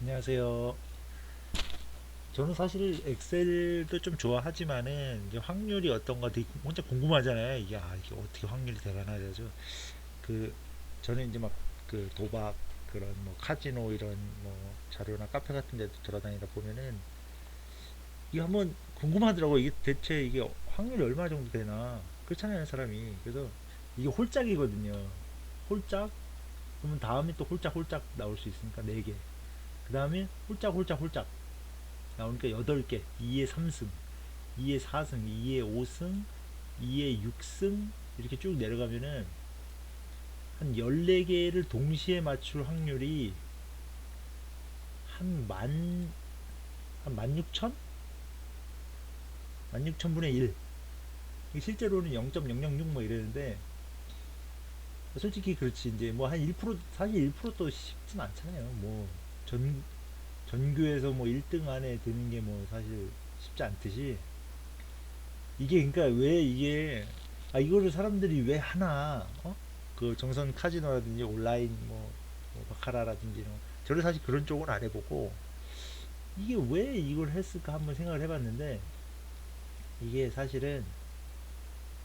안녕하세요. 저는 사실 엑셀도 좀 좋아하지만은 이제 확률이 어떤 가 되게 혼자 궁금하잖아요. 이게 아 이게 어떻게 확률이 대단하죠? 그 저는 이제 막 그 도박 그런 뭐 카지노 이런 뭐 자료나 카페 같은 데도 돌아다니다 보면은 이게 한번 궁금하더라고. 이게 대체 이게 확률이 얼마 정도 되나? 그렇잖아요, 사람이. 그래서 이게 홀짝이거든요. 홀짝? 그러면 다음에 또 홀짝 홀짝 나올 수 있으니까 4개. 그 다음에 홀짝 홀짝 홀짝 나오니까 8개 2에 3승 2에 4승 2에 5승 2에 6승 이렇게 쭉 내려가면은 한 14개를 동시에 맞출 확률이 한 만, 한 16,000? 16,000분의 1. 이게 실제로는 0.006 뭐 이랬는데, 솔직히 그렇지. 이제 뭐 한 1%, 사실 1%도 쉽진 않잖아요. 뭐, 전, 전교에서 뭐 1등 안에 드는 게 뭐 사실 쉽지 않듯이 이게 그러니까 왜 이게 아 이거를 사람들이 왜 하나 어? 그 정선 카지노라든지 온라인 뭐, 뭐 바카라라든지 뭐 저는 사실 그런 쪽은 안 해보고 이게 왜 이걸 했을까 한번 생각을 해봤는데 이게 사실은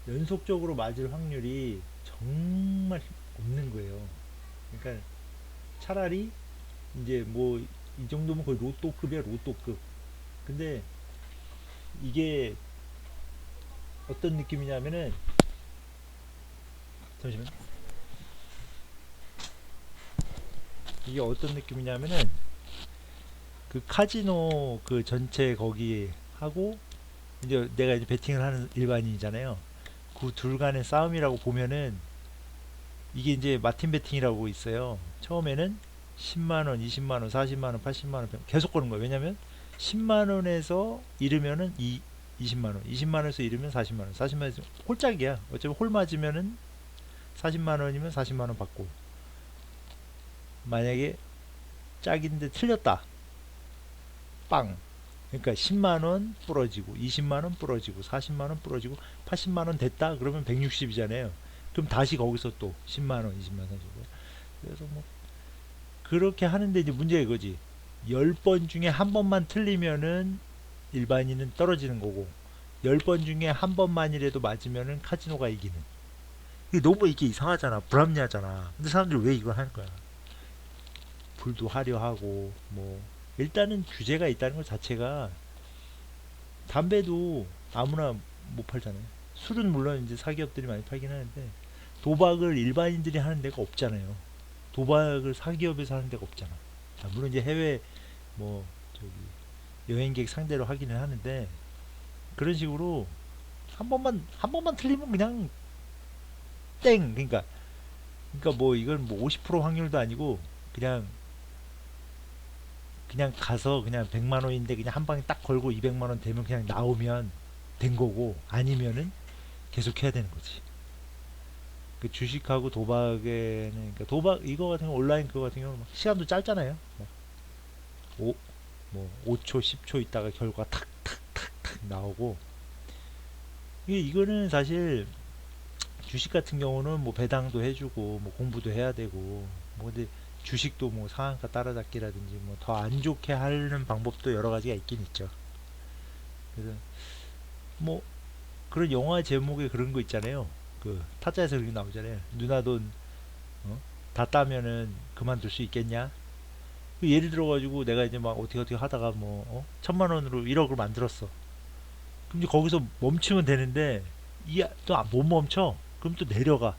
연속적으로 맞을 확률이 정말 없는 거예요. 그러니까 차라리 이제 뭐 이 정도면 거의 로또급이야 로또급. 근데 이게 어떤 느낌이냐면은 잠시만 이게 어떤 느낌이냐면은 그 카지노 그 전체 거기 하고 이제 내가 이제 베팅을 하는 일반인이잖아요. 그 둘 간의 싸움이라고 보면은 이게 이제 마틴 베팅이라고 있어요. 처음에는 10만원, 20만원, 40만원, 80만원 계속 거는 거예요. 왜냐면 10만원에서 잃으면은 이 20만원, 20만원에서 잃으면 40만원, 40만원에서 홀짝이야. 어차피 홀 맞으면은 40만원이면 40만원 받고 만약에 짝인데 틀렸다. 빵. 그러니까 10만원 부러지고 20만원 부러지고 40만원 부러지고 80만원 됐다. 그러면 160이잖아요. 그럼 다시 거기서 또 10만원, 20만원 주고. 그래서 뭐 그렇게 하는데 이제 문제가 이거지. 10번 중에 한 번만 틀리면은 일반인은 떨어지는 거고 10번 중에 한 번만이라도 맞으면은 카지노가 이기는. 이게 너무 이게 이상하잖아. 불합리하잖아. 근데 사람들이 왜 이걸 하는 거야? 불도 하려 하고 뭐 일단은 규제가 있다는 것 자체가 담배도 아무나 못 팔잖아요. 술은 물론 이제 사기업들이 많이 팔긴 하는데 도박을 일반인들이 하는 데가 없잖아요. 도박을 사기업에서 하는 데가 없잖아. 아, 물론 이제 해외 뭐 저기 여행객 상대로 하기는 하는데 그런 식으로 한 번만 한 번만 틀리면 그냥 땡 그러니까 그러니까 뭐 이건 뭐 50% 확률도 아니고 그냥 그냥 가서 그냥 100만 원인데 그냥 한 방에 딱 걸고 200만 원 되면 그냥 나오면 된 거고 아니면은 계속 해야 되는 거지. 그 주식하고 도박에는 그러니까 도박 이거 같은 거 온라인 그거 같은 경우는 막 시간도 짧잖아요. 막 5, 뭐 5초, 10초 있다가 결과 탁탁탁탁 나오고 이게 이거는 사실 주식 같은 경우는 뭐 배당도 해주고 뭐 공부도 해야 되고 뭐 근데 주식도 뭐 상한가 따라잡기라든지 뭐 더 안 좋게 하는 방법도 여러 가지가 있긴 있죠. 그래서 뭐 그런 영화 제목에 그런 거 있잖아요. 그 타짜에서 그렇게 나오잖아요. 누나 돈 어? 다 따면은 그만둘 수 있겠냐? 그 예를 들어가지고 내가 이제 막 어떻게 어떻게 하다가 뭐 어? 천만 원으로 1억을 만들었어. 그럼 이제 거기서 멈추면 되는데 이 또 못 멈춰. 그럼 또 내려가.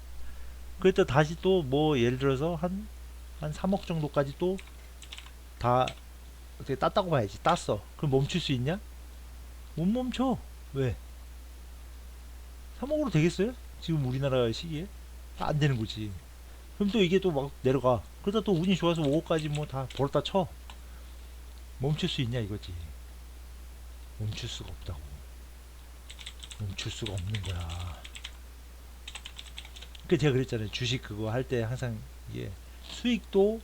그랬다 다시 또 뭐 예를 들어서 한 한 3억 정도까지 또 다 어떻게 땄다고 봐야지. 땄어. 그럼 멈출 수 있냐? 못 멈춰. 왜? 3억으로 되겠어요? 지금 우리나라 시기에? 안 되는 거지. 그럼 또 이게 또 막 내려가. 그러다 또 운이 좋아서 5억까지 뭐 다 벌었다 쳐. 멈출 수 있냐 이거지. 멈출 수가 없다고. 멈출 수가 없는 거야. 그 제가 그랬잖아요. 주식 그거 할 때 항상 이게 수익도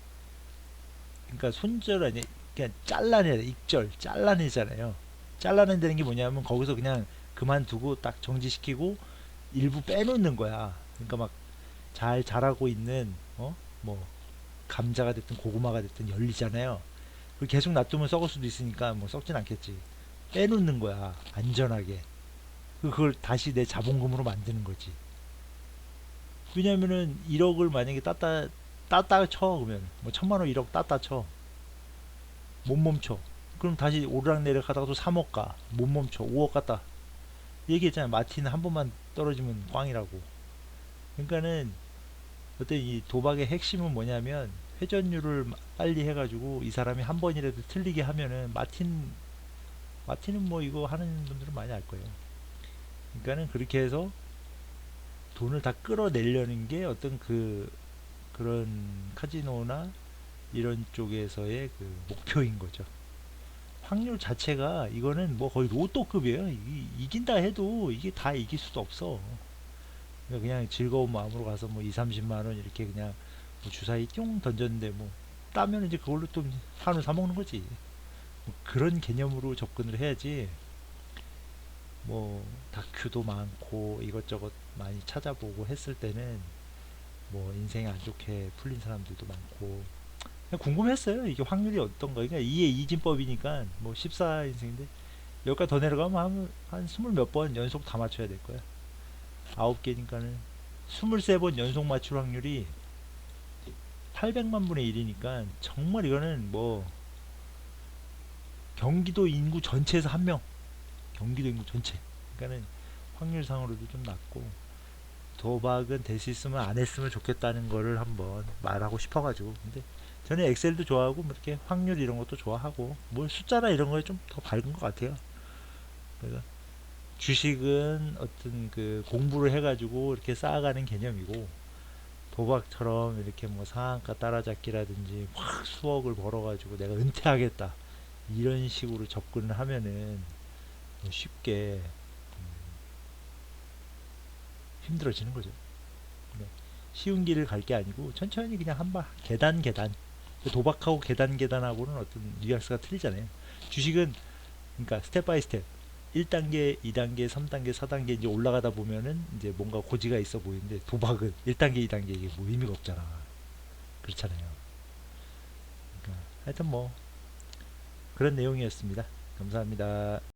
그러니까 손절 아니 그냥 잘라내야 돼. 익절 잘라내잖아요. 잘라낸다는 게 뭐냐면 거기서 그냥 그만두고 딱 정지시키고 일부 빼놓는 거야. 그러니까 막 잘 자라고 있는 어 뭐 감자가 됐든 고구마가 됐든 열리잖아요. 그리고 계속 놔두면 썩을 수도 있으니까 뭐 썩진 않겠지. 빼놓는 거야. 안전하게. 그- 그걸 다시 내 자본금으로 만드는 거지. 왜냐면은 1억을 만약에 따따 따따 쳐 그러면 뭐 천만 원 1억 따따 쳐. 못 멈춰. 그럼 다시 오르락내리락 하다가 또 3억 가. 못 멈춰. 5억 갔다. 얘기했잖아요. 마틴은 한 번만 떨어지면 꽝이라고. 그러니까는 어떤 이 도박의 핵심은 뭐냐면 회전율을 마- 빨리 해가지고 이 사람이 한 번이라도 틀리게 하면은 마틴 마틴은 뭐 이거 하는 분들은 많이 알 거예요. 그러니까는 그렇게 해서 돈을 다 끌어내려는 게 어떤 그 그런 카지노나 이런 쪽에서의 그 목표인 거죠. 확률 자체가 이거는 뭐 거의 로또급이에요. 이, 이긴다 해도 이게 다 이길 수도 없어. 그러니까 그냥 즐거운 마음으로 가서 뭐 2, 30만 원 이렇게 그냥 뭐 주사위 뿅 던졌는데 뭐 따면 이제 그걸로 또 한우 사 먹는 거지. 뭐 그런 개념으로 접근을 해야지. 뭐 다큐도 많고 이것저것 많이 찾아보고 했을 때는 뭐 인생이 안 좋게 풀린 사람들도 많고 궁금했어요. 이게 확률이 어떤가. 그러니까 2의 이진법이니까 뭐 14인생인데 여기까지 더 내려가면 한, 한 스물 몇 번 연속 다 맞춰야 될 거야. 아홉 개니까는 23번 연속 맞출 확률이 800만 분의 1이니까 정말 이거는 뭐 경기도 인구 전체에서 한 명. 경기도 인구 전체. 그러니까는 확률상으로도 좀 낮고 도박은 될 수 있으면 안 했으면 좋겠다는 거를 한번 말하고 싶어가지고 근데 저는 엑셀도 좋아하고 뭐 이렇게 확률 이런 것도 좋아하고 뭐 숫자나 이런 거에 좀 더 밝은 것 같아요. 그래서 주식은 어떤 그 공부를 해가지고 이렇게 쌓아가는 개념이고 도박처럼 이렇게 뭐 상한가 따라잡기라든지 확 수억을 벌어가지고 내가 은퇴하겠다 이런 식으로 접근을 하면은 뭐 쉽게 음, 힘들어지는 거죠. 네. 쉬운 길을 갈 게 아니고 천천히 그냥 한발 계단 계단 도박하고 계단 계단하고는 어떤 뉘앙스가 틀리잖아요. 주식은 그러니까 스텝 바이 스텝 1단계, 2단계, 3단계, 4단계 이제 올라가다 보면은 이제 뭔가 고지가 있어 보이는데 도박은 1단계, 2단계 이게 뭐 의미가 없잖아. 그렇잖아요. 그러니까 하여튼 뭐 그런 내용이었습니다. 감사합니다.